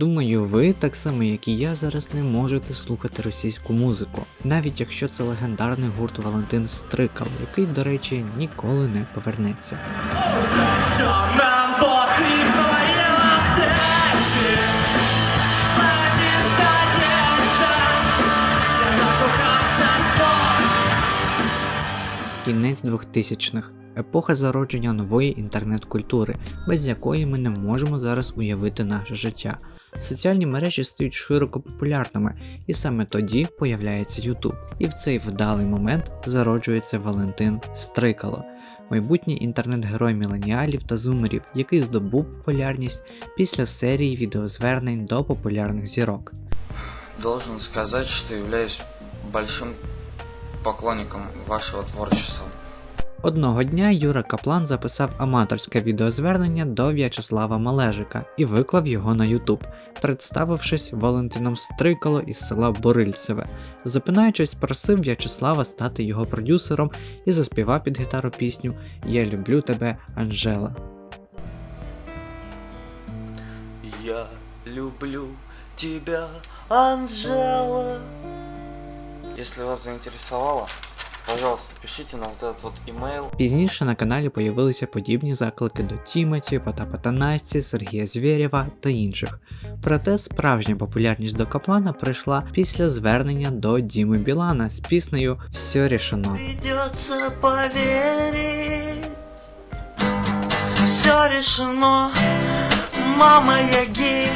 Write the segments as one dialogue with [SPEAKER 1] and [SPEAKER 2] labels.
[SPEAKER 1] Думаю, ви, так само як і я, зараз не можете слухати російську музику, навіть якщо це легендарний гурт Валентин Стрикал, який, до речі, ніколи не повернеться. Кінець 2000-х. Епоха зародження нової інтернет-культури, без якої ми не можемо зараз уявити наше життя. Соціальні мережі стають широко популярними, і саме тоді появляється YouTube. І в цей вдалий момент зароджується Валентин Стрикало, майбутній інтернет-герой міленіалів та зумерів, який здобув популярність після серії відеозвернень до популярних зірок.
[SPEAKER 2] Должен сказать, что являюсь большим поклонником вашего творчества.
[SPEAKER 1] Одного дня Юра Каплан записав аматорське відеозвернення до В'ячеслава Малежика і виклав його на Ютуб, представившись Валентином Стрикало із села Борильцеве. Запинаючись, просив В'ячеслава стати його продюсером і заспівав під гітару пісню Я люблю тебе, Анжела.
[SPEAKER 3] Я люблю тебя, Анжела
[SPEAKER 2] Если вас заинтересовало, пожалуйста, пишите на вот этот вот имейл.
[SPEAKER 1] Пізніше на каналі появилися подібні заклики до Тімоті, Потапа Танасці, Сергія Звєрєва та інших. Проте справжня популярність до Каплана прийшла після звернення до Діми Білана з піснею Все рішено.
[SPEAKER 3] Придется поверить Все решено Мама, я гей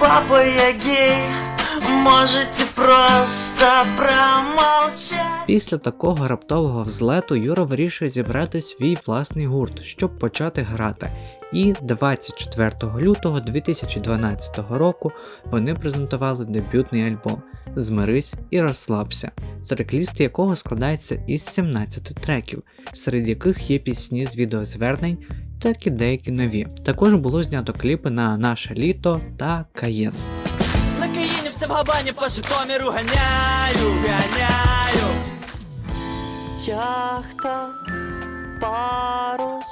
[SPEAKER 3] Папа, я гей Можете просто промолчать
[SPEAKER 1] Після такого раптового взлету Юра вирішує зібрати свій власний гурт, щоб почати грати. І 24 лютого 2012 року вони презентували дебютний альбом Змирись і розслабся, трекліст якого складається із 17 треків, серед яких є пісні з відеозвернень, так і деякі нові. Також було знято кліпи на наше літо та Каєн.
[SPEAKER 3] Все в габані по Житомиру гоняю, гоняю Яхта, парус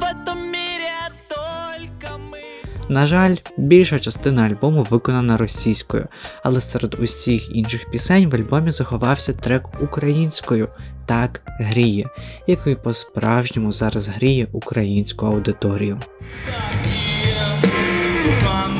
[SPEAKER 3] В этом мире только мы
[SPEAKER 1] На жаль, більша частина альбому виконана російською, але серед усіх інших пісень в альбомі заховався трек українською Так гріє, який по-справжньому зараз гріє українську аудиторію.
[SPEAKER 3] Мама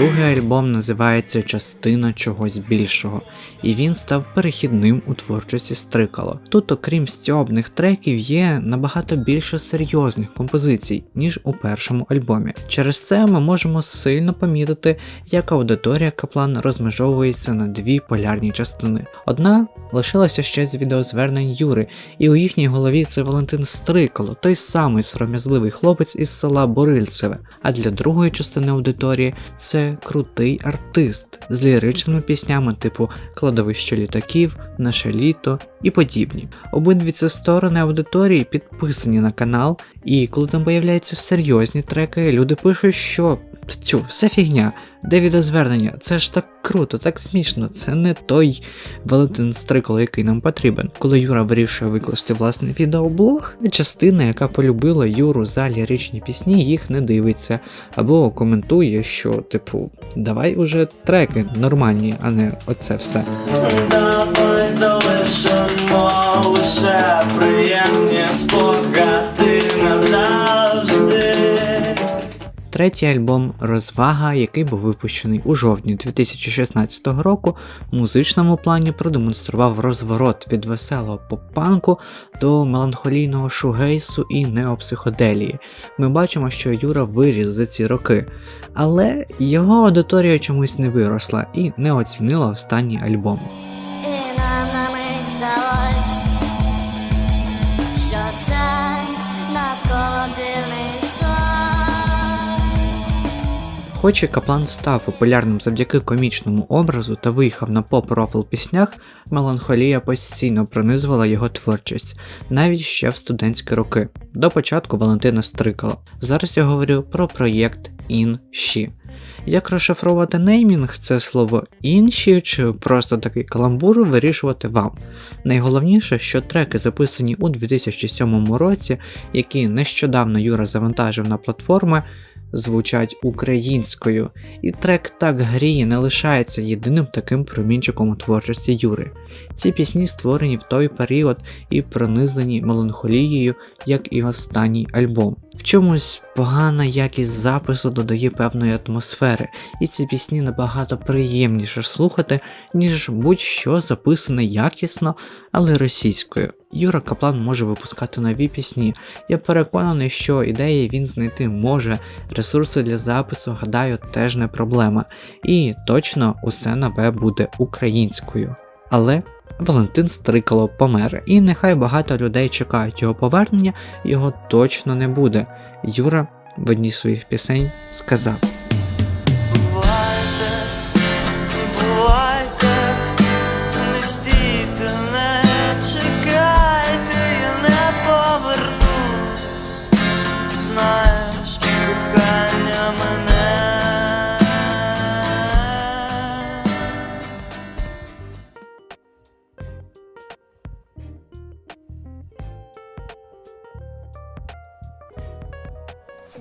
[SPEAKER 1] Другий альбом називається Частина чогось більшого, і він став перехідним у творчості Стрикало. Тут, окрім стьобних треків, є набагато більше серйозних композицій, ніж у першому альбомі. Через це ми можемо сильно помітити, як аудиторія Каплан розмежовується на дві полярні частини. Одна лишилася ще з відеозвернень Юри, і у їхній голові це Валентин Стрикало, той самий сором'язливий хлопець із села Борильцеве. А для другої частини аудиторії це крутий артист з ліричними піснями типу Кладовище літаків, Наше літо і подібні. Обидві ці сторони аудиторії підписані на канал, і коли там появляються серйозні треки, люди пишуть, що Тю, все фігня, де відеозвернення, це ж так круто, так смішно, це не той Валентин Стрикол, який нам потрібен. Коли Юра вирішує викласти власний відеоблог, частина, яка полюбила Юру за ліричні пісні, їх не дивиться, або коментує, що, типу, давай уже треки нормальні, а не оце все. Третій альбом Розвага, який був випущений у жовтні 2016 року, в музичному плані продемонстрував розворот від веселого поп-панку до меланхолійного шугейсу і неопсиходелії. Ми бачимо, що Юра виріс за ці роки, але його аудиторія чомусь не виросла і не оцінила останній альбом. Хоч і Каплан став популярним завдяки комічному образу та виїхав на поп-рофл піснях, меланхолія постійно пронизувала його творчість, навіть ще в студентські роки, до початку Валентина Стрикала. Зараз я говорю про проєкт Інші. Як розшифровувати неймінг, це слово інші чи просто такий каламбур вирішувати вам. Найголовніше, що треки, записані у 2007 році, які нещодавно Юра завантажив на платформи, звучать українською, і трек так гріє не лишається єдиним таким промінчиком у творчості Юри. Ці пісні створені в той період і пронизані меланхолією, як і останній альбом. В чомусь погана якість запису додає певної атмосфери, і ці пісні набагато приємніше слухати, ніж будь-що записане якісно, але російською. Юра Каплан може випускати нові пісні. Я переконаний, що ідеї він знайти може, ресурси для запису, гадаю, теж не проблема. І точно усе нове буде українською. Але Валентин Стрикало помер, і нехай багато людей чекають його повернення, його точно не буде. Юра в одній своїх пісень сказав.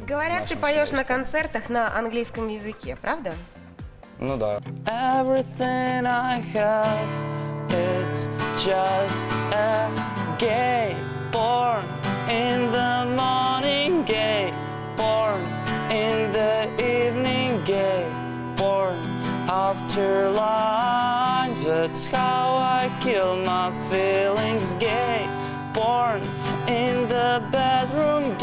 [SPEAKER 4] Говорят, ты поешь на концертах на английском языке, правда?
[SPEAKER 2] Ну да.
[SPEAKER 5] Everything I have, it's just a gay born in the morning, gay born in the evening, gay born after lunch. That's how I kill my feelings, gay born in the bedroom,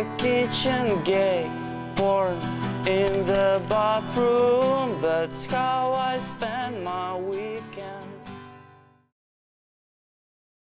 [SPEAKER 5] the kitchen, gay born in the bathroom. That's how I spend my week.